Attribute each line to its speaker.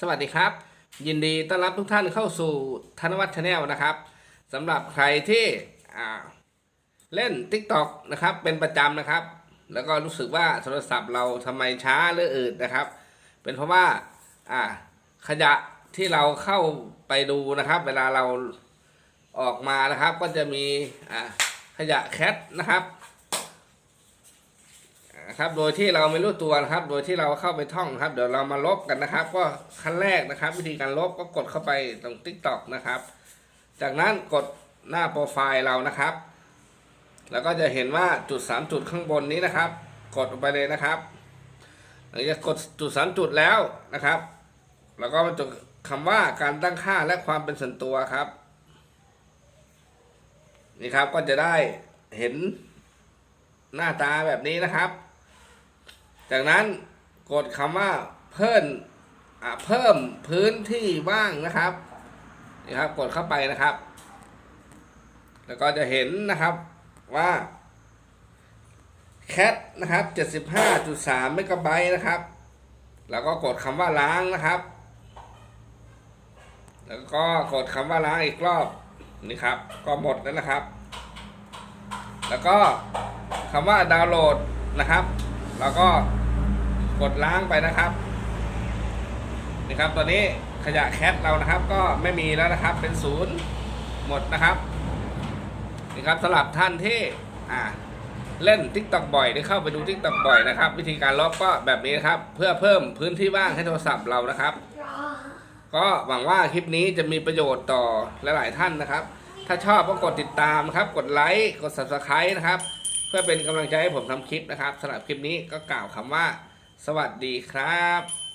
Speaker 1: สวัสดีครับ ยินดีต้อนรับทุกท่านเข้าสู่ธนวัฒน์ชาแนลนะครับสำหรับใครที่เล่น TikTok นะครับเป็นประจำนะครับ แล้วก็รู้สึกว่าโทรศัพท์เราทำไมช้าหรืออืดนะครับ เป็นเพราะว่าขยะที่เราเข้าไปดูนะครับ เวลาเราออกมานะครับ ก็จะมีขยะแคทนะครับ นะครับ โดยที่เราไม่รู้ตัวนะครับ โดยที่เราเข้าไปท่องครับ เดี๋ยวเรามาลบกันนะครับ ก็ขั้นแรกนะครับ วิธีการลบก็กดเข้าไปตรง Tik t o อกนะครับ จากนั้นกดหน้าโปรไฟล์เรานะครับ แล้วก็จะเห็นว่าจุดสามจุดข้างบนนี้นะครับ กดลงไปเลยนะครับหลังจากกดจุดสามจุดแล้วนะครับ แล้วก็มาจดคำว่าการตั้งค่าและความเป็นส่วนตัวครับนี่ครับก็จะได้เห็นหน้าตาแบบนี้นะครับ จากนั้นกดคำว่าเพิ่มเพิ่มพื้นที่ว่างนะครับนี่ครับ กดเข้าไปนะครับ แล้วก็จะเห็นนะครับว่าแคทนะครับ 75.3เมกะไบต์นะครับ แล้วก็กดคำว่าล้างนะครับ แล้วก็กดคำว่าล้างอีกรอบนี่ครับ ก็หมดแล้วนะครับ แล้วก็คำว่าดาวน์โหลดนะครับ แล้วก็กดล้างไปนะครับนี่ครับตอนนี้ขยะแคทเรานะครับ ก็ไม่มีแล้วนะครับเป็นศูนย์หมดนะครับนี่ครับสำหรับท่านที่อ่าเล่น t ิ k t o k บ่อยได้เข้าไปดู t ิ k t o k บ่อยนะครับ วิธีการลบก็แบบนี้นะครับ เพื่อเพิ่มพื้นที่ว่างให้โทรศัพท์เรานะครับ ก็หวังว่าคลิปนี้จะมีประโยชน์ต่อหลาย ๆ ท่านนะครับ ถ้าชอบก็กดติดตามครับ กดไลค์กด subscribe นะครับ เพื่อเป็นกำลังใจให้ผมทำคลิปนะครับสำหรับคลิปนี้ก็กล่าวคำว่า สวัสดีครับ